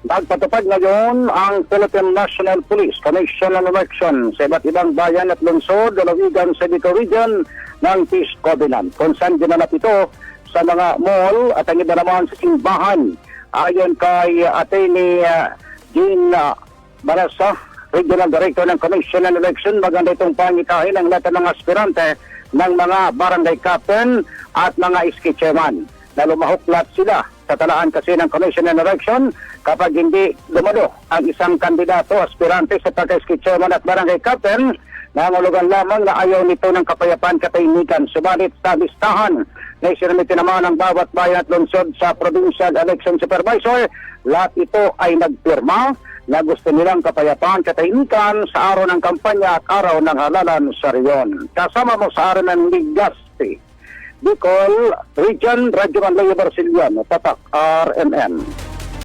Nagpatupad ngayon ang Philippine National Police Commission on Election sa iba't ibang bayan at lungsod, lalawigan sa Bicol Region ng Peace Covenant. Kung saan ginanap ito sa mga mall at ang iba naman sa simbahan. Ayon kay Atty. uh, Jean uh, Barasa, Regional Director ng Commission on Election, maganda itong pangitahin ng lahat ng aspirante ng mga barangay captain at mga iski chairman na lumahuklat sila sa kasi ng Commission on Election kapag hindi dumalo ang isang kandidato aspirante sa pagka-iski chairman at barangay captain nangulugan lamang na ayaw nito ng kapayapaan katahimikan. Subalit sa listahan na isinamiti naman ng bawat bayan at lungsod sa Provincial Election Supervisor, lahat ito ay nagpirma na gusto nilang kapayapaan katahimikan sa araw ng kampanya at araw ng halalan sa riyon. Kasama mo sa araw ng Ligaspi. Bicol Region, Radyo Manlaya Barsiliano, Tatak, RMN.